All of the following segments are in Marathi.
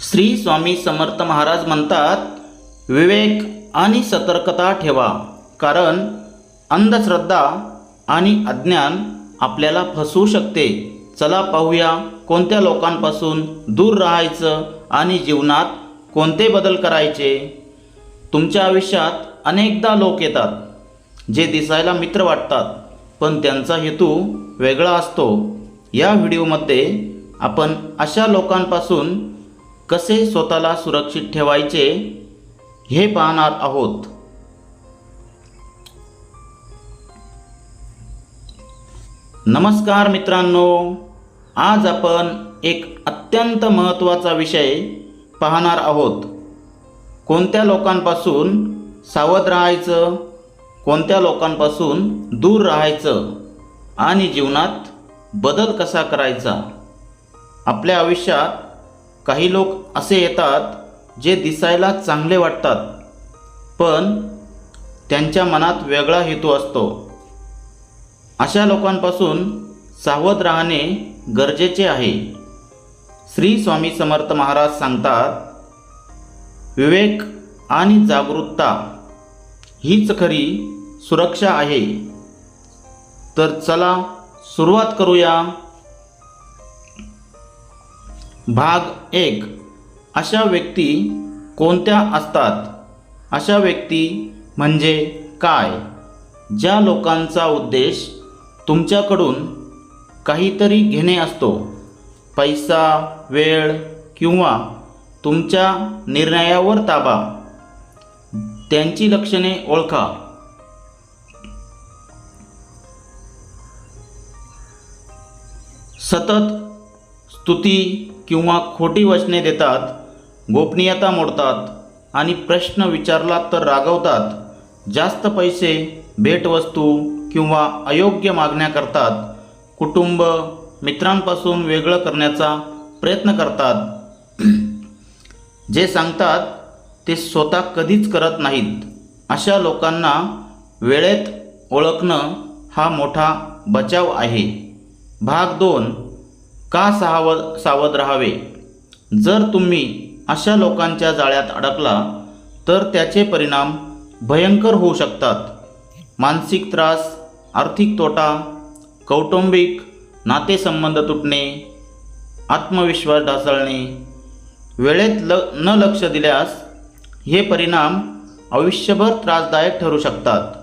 श्री स्वामी समर्थ महाराज म्हणतात विवेक आणि सतर्कता ठेवा कारण अंधश्रद्धा आणि अज्ञान आपल्याला फसवू शकते. चला पाहूया कोणत्या लोकांपासून दूर राहायचं आणि जीवनात कोणते बदल करायचे. तुमच्या आयुष्यात अनेकदा लोक येतात जे दिसायला मित्र वाटतात पण त्यांचा हेतू वेगळा असतो. या व्हिडिओमध्ये आपण अशा लोकांपासून कसे स्वतःला सुरक्षित ठेवायचे हे पाहणार आहोत. नमस्कार मित्रांनो आज आपण एक अत्यंत महत्त्वाचा विषय पाहणार आहोत. कोणत्या लोकांपासून सावध राहायचं कोणत्या लोकांपासून दूर राहायचं आणि जीवनात बदल कसा करायचा? आपल्या आयुष्यात काही लोक असे येतात जे दिसायला चांगले वाटतात पण त्यांच्या मनात वेगळा हेतू असतो. अशा लोकांपासून सावध राहणे गरजेचे आहे. श्री स्वामी समर्थ महाराज सांगतात विवेक आणि जागरूकता हीच खरी सुरक्षा आहे. तर चला सुरुवात करूया. भाग एक. अशा व्यक्ती कोणत्या असतात? अशा व्यक्ती म्हणजे काय? ज्या लोकांचा उद्देश तुमच्याकडून काहीतरी घेणे असतो. पैसा वेळ किंवा तुमच्या निर्णयावर ताबा. त्यांची लक्षणे ओळखा. सतत स्तुती किंवा खोटी वचने देतात गोपनीयता मोडतात आणि प्रश्न विचारला तर रागवतात जास्त पैसे भेटवस्तू किंवा अयोग्य मागण्या करतात कुटुंब मित्रांपासून वेगळं करण्याचा प्रयत्न करतात. जे सांगतात ते स्वतः कधीच करत नाहीत. अशा लोकांना वेळेत ओळखणं हा मोठा बचाव आहे. भाग दोन. का सावध सावध राहावे? जर तुम्ही अशा लोकांच्या जाळ्यात अडकला तर त्याचे परिणाम भयंकर होऊ शकतात. मानसिक त्रास आर्थिक तोटा कौटुंबिक नातेसंबंध तुटणे आत्मविश्वास ढासळणे वेळेत ल न लक्ष दिल्यास हे परिणाम आयुष्यभर त्रासदायक ठरू शकतात.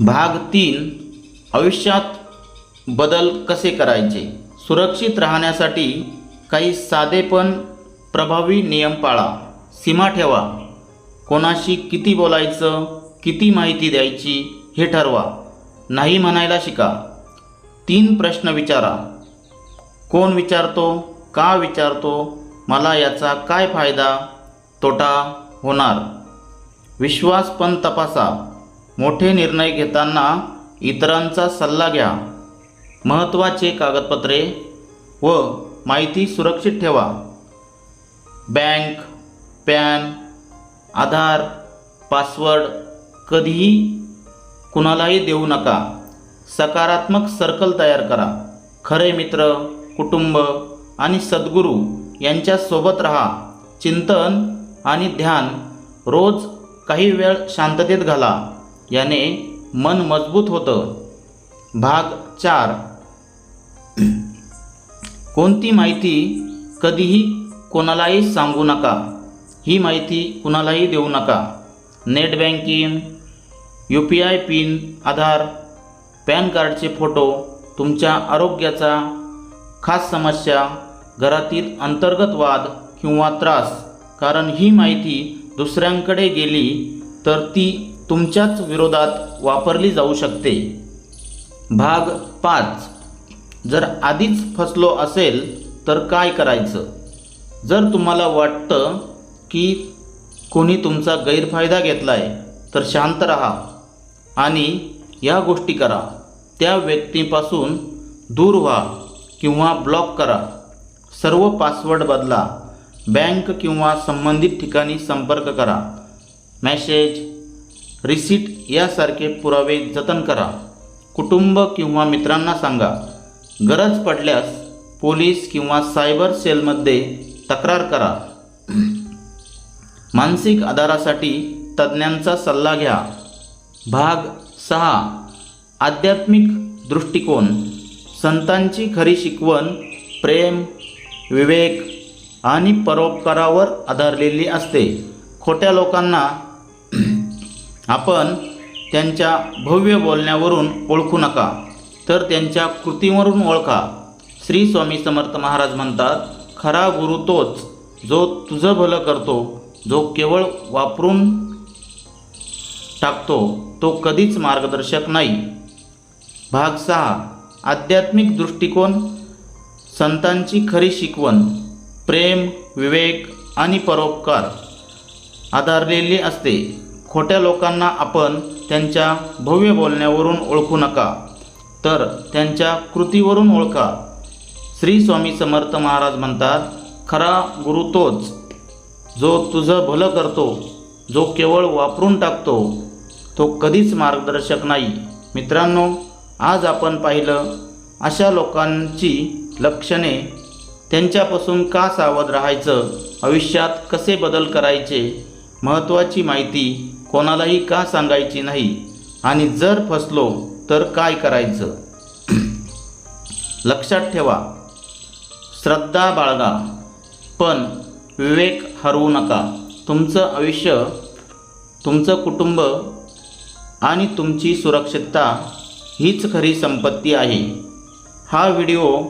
भाग तीन आयुष्यात बदल कसे करायचे? सुरक्षित राहण्यासाठी काही साधे पण प्रभावी नियम पाळा. सीमा ठेवा. कोणाशी किती बोलायचं किती माहिती द्यायची हे ठरवा. नाही म्हणायला शिका. तीन प्रश्न विचारा. कोण विचारतो का विचारतो मला याचा काय फायदा? तोटा होणार. विश्वास पण तपासा. मोठे निर्णय घेताना इतरांचा सल्ला घ्या. महत्त्वाचे कागदपत्रे व माहिती सुरक्षित ठेवा. बँक पॅन आधार पासवर्ड कधीही कुणालाही देऊ नका. सकारात्मक सर्कल तयार करा. खरे मित्र कुटुंब आणि सद्गुरू यांच्यासोबत राहा. चिंतन आणि ध्यान रोज काही वेळ शांततेत घाला. याने मन मजबूत होतं. भाग चार. कोणती माहिती कधीही कोणालाही सांगू नका. ही माहिती कुणालाही देऊ नका. Net banking U P I PIN Aadhaar PAN कार्डचे फोटो तुमच्या आरोग्याचा खास समस्या घरातील अंतर्गत वाद किंवा त्रास. कारण ही माहिती दुसऱ्यांकडे गेली तर ती तुमच्याच विरोधात वापरली जाऊ शकते. भाग पाच. जर आधीच फसलो असेल तर काय करायचं? जर तुम्हाला वाटतं की कोणी तुमचा गैरफायदा घेतला आहे तर शांत राहा आणि या गोष्टी करा. त्या व्यक्तीपासून दूर व्हा किंवा ब्लॉक करा. सर्व पासवर्ड बदला. बँक किंवा संबंधित ठिकाणी संपर्क करा. मॅसेज रिसीट यासारखे पुरावे जतन करा. कुटुंब किंवा मित्रांना सांगा. गरज पडल्यास पोलीस किंवा सायबर सेलमध्ये तक्रार करा. मानसिक आधारासाठी तज्ज्ञांचा सल्ला घ्या. भाग सहा. आध्यात्मिक दृष्टिकोन. संतांची खरी शिकवण प्रेम विवेक आणि परोपकारावर आधारलेली असते. खोट्या लोकांना आपण त्यांच्या भव्य बोलण्यावरून ओळखू नका तर त्यांच्या कृतीवरून ओळखा. श्री स्वामी समर्थ महाराज म्हणतात खरा गुरु तोच जो तुझं भलं करतो जो केवळ वापरून टाकतो तो कधीच मार्गदर्शक नाही. भाग सहा आध्यात्मिक दृष्टिकोन संतांची खरी शिकवण प्रेम विवेक आणि परोपकार आधारलेली असते. खोट्या लोकांना आपण त्यांच्या भव्य बोलण्यावरून ओळखू नका तर त्यांच्या कृतीवरून ओळखा. श्री स्वामी समर्थ महाराज म्हणतात खरा गुरु तोच जो तुझं भलं करतो जो केवळ वापरून टाकतो तो कधीच मार्गदर्शक नाही. मित्रांनो आज आपण पाहिलं अशा लोकांची लक्षणे त्यांच्यापासून का सावध राहायचं आयुष्यात कसे बदल करायचे महत्त्वाची माहिती कोणालाही का सांगायची नाही? आणि जर फसलो तर काय करायचं? लक्षात ठेवा. श्रद्धा बाळगा पण विवेक हरवू नका. तुमचं आयुष्य तुमचं कुटुंब आणि तुमची सुरक्षितता हीच खरी संपत्ती आहे. हा व्हिडिओ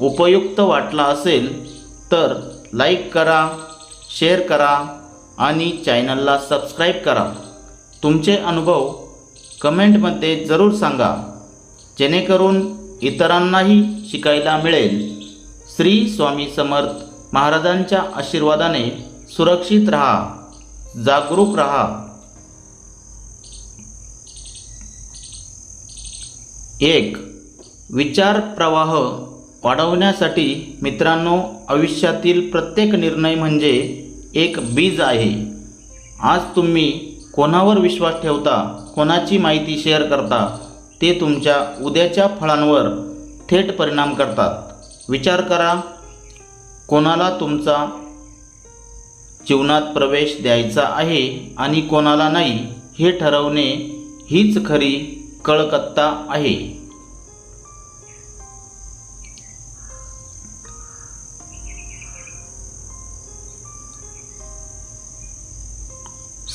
उपयुक्त वाटला असेल तर लाईक करा शेअर करा आणि चॅनलला सबस्क्राईब करा. तुमचे अनुभव कमेंटमध्ये जरूर सांगा. जेणेकरून इतरांनाही शिकायला मिळेल. श्री स्वामी समर्थ महाराजांच्या आशीर्वादाने सुरक्षित रहा जागरूक रहा. एक विचार प्रवाह वाढवण्यासाठी मित्रांनो आयुष्यातील प्रत्येक निर्णय म्हणजे एक बीज आहे. आज तुम्ही कोणावर विश्वास ठेवता? कोणाची माहिती शेअर करता? ते तुमच्या उद्याच्या फळांवर थेट परिणाम करतात. विचार करा कोणाला तुमचा जीवनात प्रवेश द्यायचा आहे आणि कोणाला नाही हे ठरवणे हीच खरी कळकत्ता आहे.